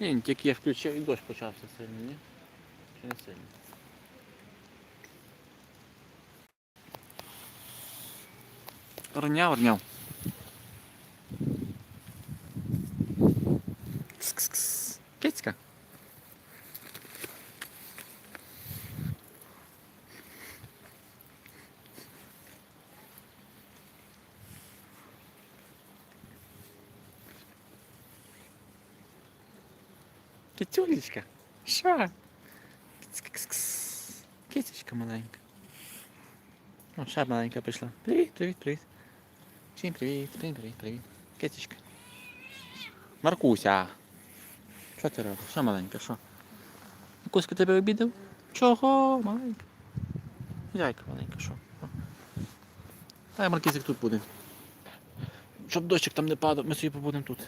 Ні, тільки я включив і дощ почався сильний, ні? Чи не сильний? Орняв, орняв. Кс-кс-кс. Кицька. Китюлечка. Що? Кицечка маленька. О, ще маленька прийшла. Привіт, привіт, привіт. Всім привіт, привіт, привіт, привіт. Кицечка. Маркуся. Що ти робиш? Що маленька, що? Маркуська тебе обідав? Чого, маленька? Яйка маленька, що? Дай Маркізик тут буде. Щоб дощик там не падав, ми собі побудемо тут.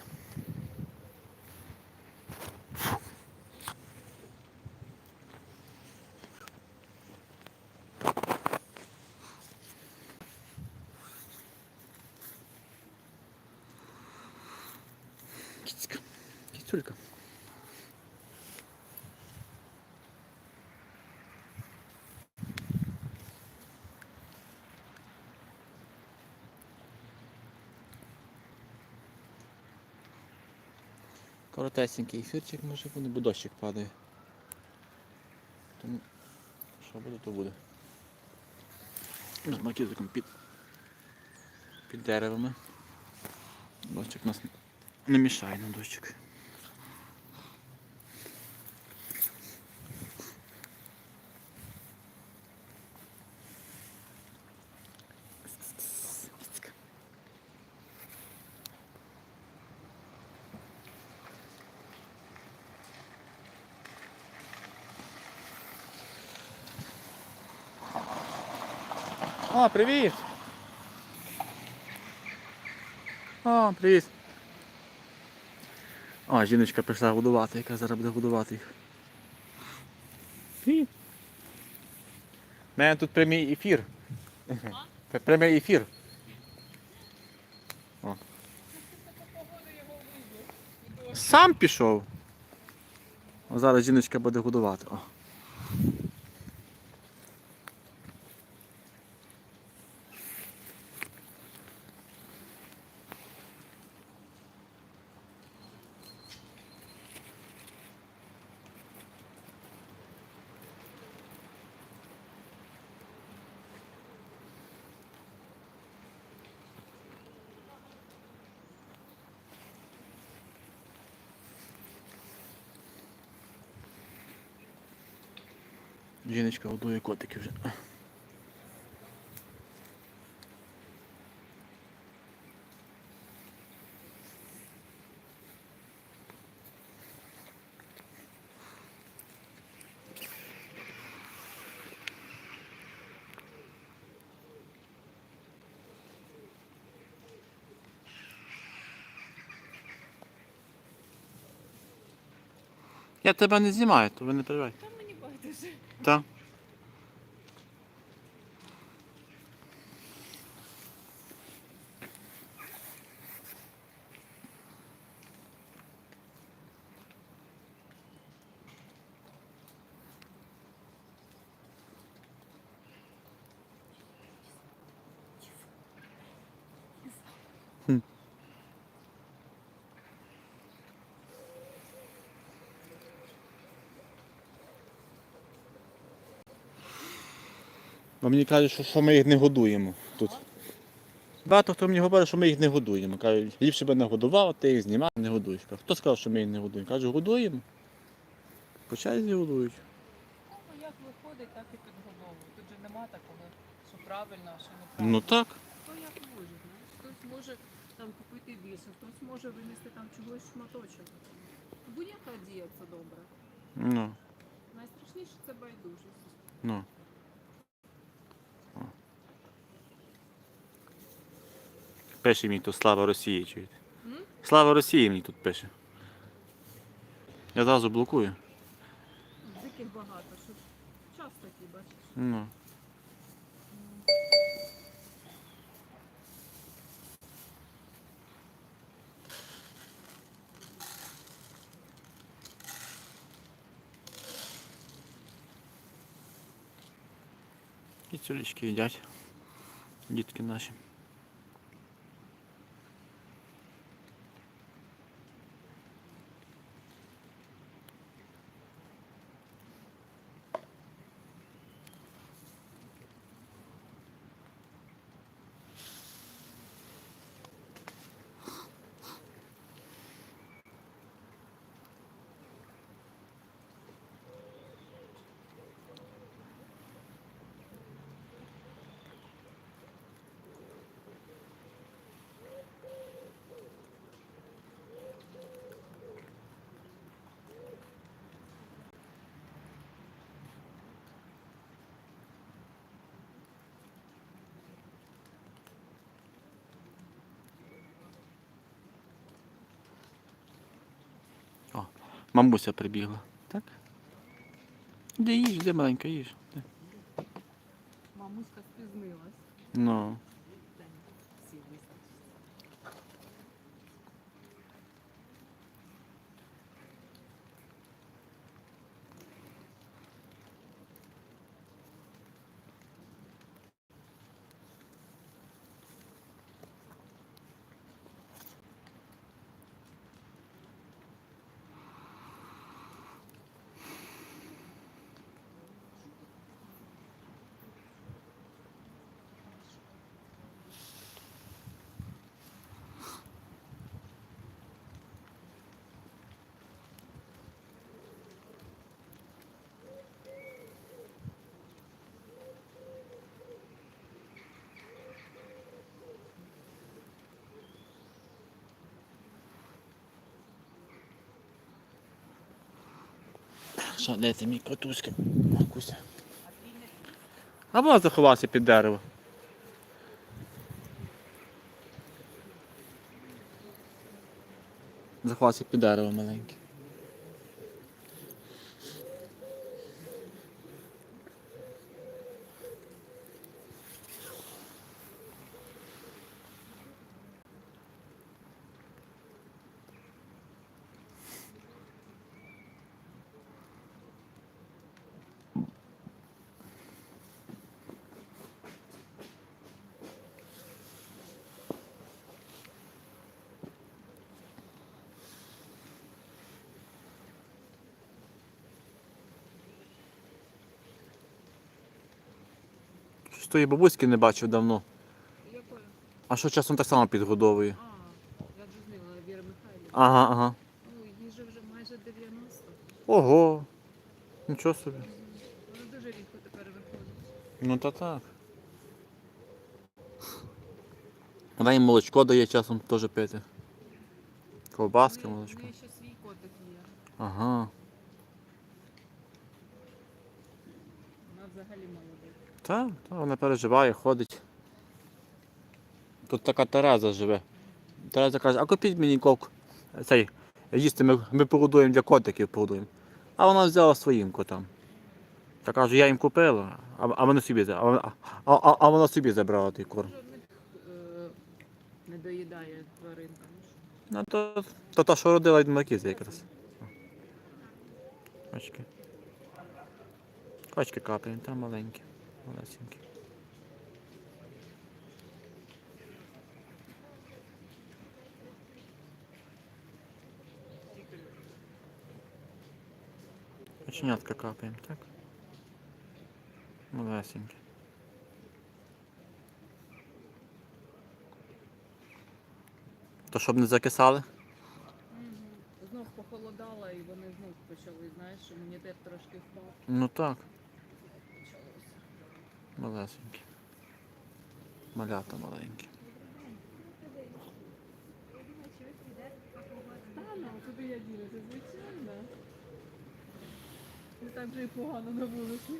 Кіцюлька. Коротесенький ефірчик може буде, бо дощик падає. Тому що буде, то буде. З макізиком під, під деревами. Дощик нас не мішає нам дощик. О, привіт! О, привіт! О, жіночка прийшла годувати, яка зараз буде годувати їх. Привіт! У мене тут прямий ефір. П- Прямий ефір. О. Сам пішов. О, зараз жіночка буде годувати. О. Жіночка годує котиків вже. Я тебе не знімаю, то ви не переживай. Та Бо мені кажуть, що, що ми їх не годуємо тут. Багато хто мені говорить, що ми їх не годуємо. Кажуть, ліпше би не годував, ти їх знімав, не годуєш. Хто сказав, що ми їх не годуємо? Кажу, годуємо. По черзі годують. Ну, як виходить, так і підгодовують. Тут же нема такого, що правильно, а що неправильно. Ну так. Хто як може, знаєш? Хтось може там купити більше, хтось може винести там чогось шматочок. Будь-яка дія це добре. Ну, Найстрашніше це байдужість. ну. пише мені тут слава Росії. чуєте? Слава Росії мені тут пише. Я одразу блокую. Диких багато, що час такий, бачиш. Ну. І цілічки їдять. Дітки наші. Мамуся прибігла. Так? Де їж, де маленька їж. Мамуська спізнилась. Ну. Що, де це мій котушки? Маркуся. А вона заховався під дерево. Заховався під дерево маленьке. Щось тої бабуськи не бачив давно. Якою? А що часом так само підгодовує? А, я джузнила Віра Михайлівна. Ага, ага. Ну, їй же вже майже 90. Ого. Нічого собі. Вона дуже рідко тепер виходить. Ну то так. Вона їм молочко дає часом теж пити. Ковбаски, молочко. У неї ще свій котик є. Ага. Взагалі молода. Так, та, вона переживає, ходить. Тут така Тереза живе. Тереза каже, а купіть мені ковк. Цей, їсти ми, ми погодуємо для котиків погодуємо. А вона взяла своїм котам. Та каже, я їм купила, а, а вони собі а, вона- а, а, а вона собі забрала той корм. Е, не доїдає тваринка. Ну то, то та, що родила від Маркіза якраз. Очки. Очки капають, там маленькі, малесенькі. Оченятка капаємо, так? Малесенькі. То щоб не закисали? Знов похолодало і вони знов почали, знаєш, імунітет трошки впав. Ну так. Малесенькі. Малята маленькі. Ну, куди я ділася, звичайно. Не так же і погано на вулиці.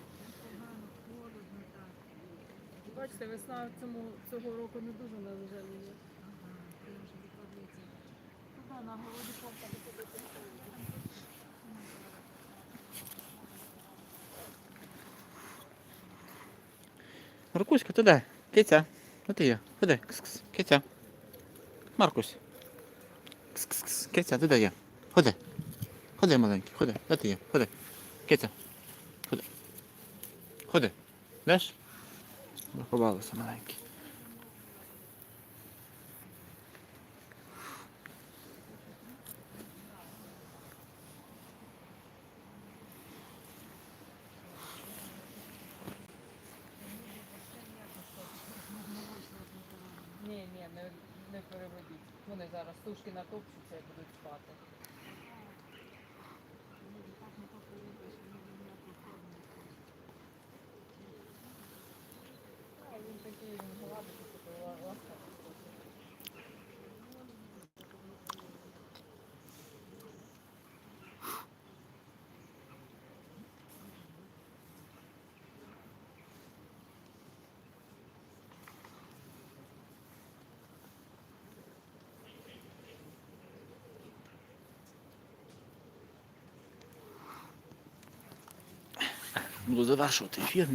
Бачите, весна цьому, цього року не дуже на жаль є. Ну да, на городі не Маркуська, ти де? Киця. Де ти є? Ходи. Кс-кс. Киця. Маркусь. Кс-кс-кс. Киця, ти де є? Ходи. Ходи, маленький, ходи. Де ти є? Ходи. Киця. Ходи. Ходи. Деш? Заховалися маленькі. Ні, ні, не, не переведіть. Вони зараз тушки натопчуться і будуть спати. Він такий він гладить, Буду завершувати ефір.